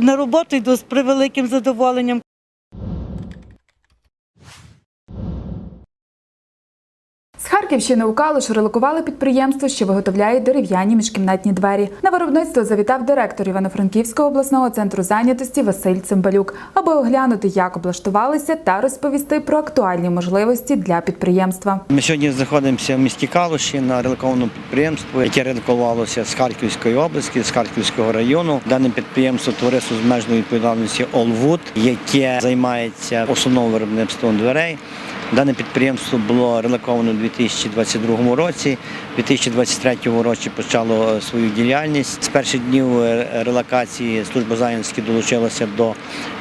На роботу йду з превеликим задоволенням. З Харківщини у Калуш релокували підприємство, що виготовляє дерев'яні міжкімнатні двері. На виробництво завітав директор Івано-Франківського обласного центру зайнятості Василь Цимбалюк, аби оглянути, як облаштувалися, та розповісти про актуальні можливості для підприємства. Ми сьогодні знаходимося в місті Калуші на релокованому підприємстві, яке релокувалося з Харківської області, з Харківського району. Дане підприємство товариство з обмеженою відповідальності Олвуд, яке займається основним виробництвом дверей. Дане підприємство було релоковано у 2022 році. У 2023 році почало свою діяльність. З перших днів е, релокації служба зайнятості долучилася до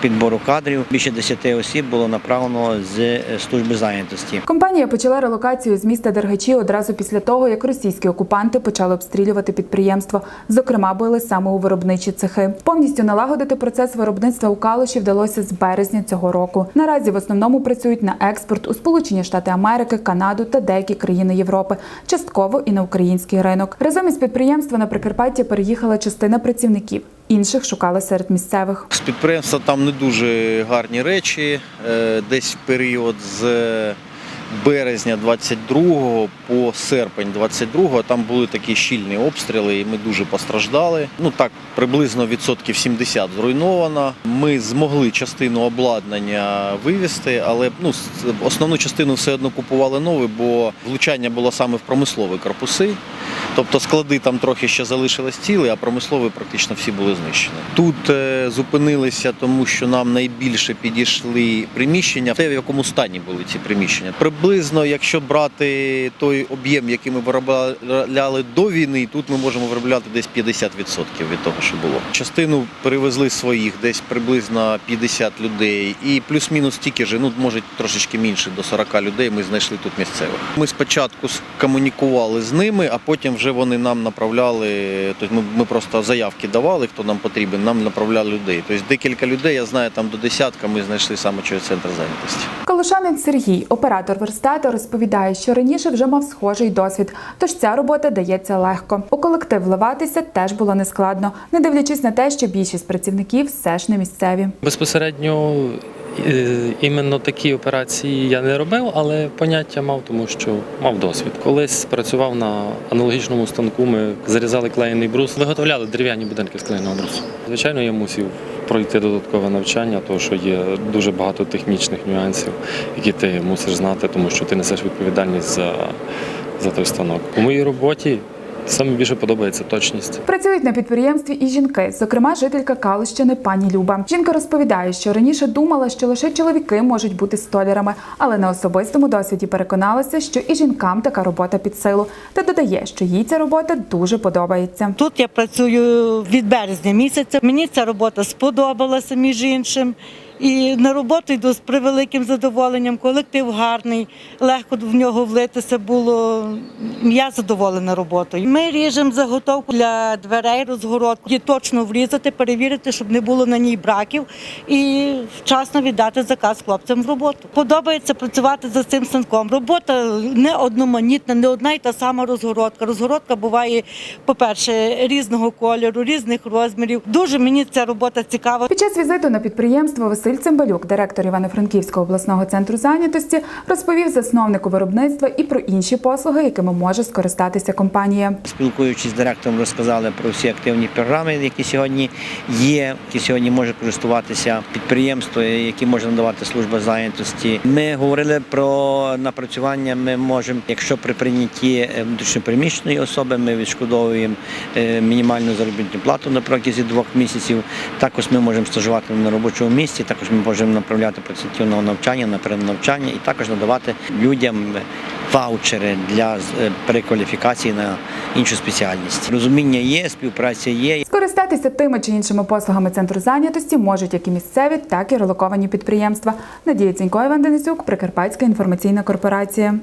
підбору кадрів. Більше 10 осіб було направлено з е, служби зайнятості. Компанія почала релокацію з міста Дергачі одразу після того, як російські окупанти почали обстрілювати підприємство. Зокрема, били саме у виробничі цехи. Повністю налагодити процес виробництва у Калуші вдалося з березня цього року. Наразі в основному працюють на експорт у Сполучені Штати Америки, Канаду та деякі країни Європи, частково і на український ринок. Разом із підприємства на Прикарпаття переїхала частина працівників. Інших шукали серед місцевих. З підприємства там не дуже гарні речі. Е, Десь в період з березня 22 по серпень 22 там були такі щільні обстріли, і ми дуже постраждали. Ну так, приблизно відсотків 70 зруйновано. Ми змогли частину обладнання вивезти, але ну, основну частину все одно купували нове, бо влучання було саме в промислові корпуси. Тобто склади там трохи ще залишились ціли, а промислові практично всі були знищені. Тут е, зупинилися, тому що нам найбільше підійшли приміщення, те, в якому стані були ці приміщення. Приблизно, якщо брати той об'єм, який ми виробляли до війни, тут ми можемо виробляти десь 50% від того, що було. Частину перевезли своїх, десь приблизно 50 людей, і плюс-мінус стільки ж, ну може трошечки менше до 40 людей. Ми знайшли тут місцевих. Ми спочатку комунікували з ними, а потім вже вони нам направляли. Тобто ми, ми просто заявки давали, хто нам потрібен, нам направляли людей. Тобто декілька людей, я знаю, там до десятка ми знайшли саме через центр зайнятості. Калушанин Сергій, оператор верстату, розповідає, що раніше вже мав схожий досвід, тож ця робота дається легко. У колектив вливатися теж було нескладно, не дивлячись на те, що більшість працівників все ж не місцеві. Безпосередньо іменно такі операції я не робив, але поняття мав, тому що мав досвід. Колись працював на аналогічному станку. Ми зарізали клеєний брус, виготовляли дерев'яні будинки з клеєного брусу. Звичайно, я мусив пройти додаткове навчання, тому що є дуже багато технічних нюансів, які ти мусиш знати, тому що ти несеш відповідальність за, за той станок. У моїй роботі саме більше подобається точність. Працюють на підприємстві і жінки, зокрема жителька Калущини пані Люба. Жінка розповідає, що раніше думала, що лише чоловіки можуть бути столярами, але на особистому досвіді переконалася, що і жінкам така робота під силу. Та додає, що їй ця робота дуже подобається. Тут я працюю від березня місяця. Мені ця робота сподобалася між іншим. І на роботу йду з превеликим задоволенням. Колектив гарний, легко в нього влитися було. Я задоволена роботою. Ми ріжемо заготовку для дверей, розгородку, Її точно врізати, перевірити, щоб не було на ній браків, і вчасно віддати заказ хлопцям в роботу. Подобається працювати за цим станком. Робота не одноманітна, не одна й та сама розгородка. Розгородка буває, по-перше, різного кольору, різних розмірів. Дуже мені ця робота цікава. Під час візиту на підприємство Василь Цимбалюк, директор Івано-Франківського обласного центру зайнятості, розповів засновнику виробництва і про інші послуги, якими може скористатися компанія. Спілкуючись з директором, розказали про всі активні програми, які сьогодні є, які сьогодні може користуватися підприємство, які може надавати служба зайнятості. Ми говорили про напрацювання. Ми можемо, якщо при прийнятті е, внутрішньопереміщеної особи, ми відшкодовуємо е, мінімальну заробітну плату на протязі двох місяців. Також ми можемо стажувати на робочому місці. Також ми можемо направляти на навчання, на перенавчання і також надавати людям ваучери для е, перекваліфікації на іншу спеціальність. Розуміння є, співпраця є. Скористатися тими чи іншими послугами центру зайнятості можуть як і місцеві, так і релоковані підприємства. Надія Цінько, Іван Денисюк, Прикарпатська інформаційна корпорація.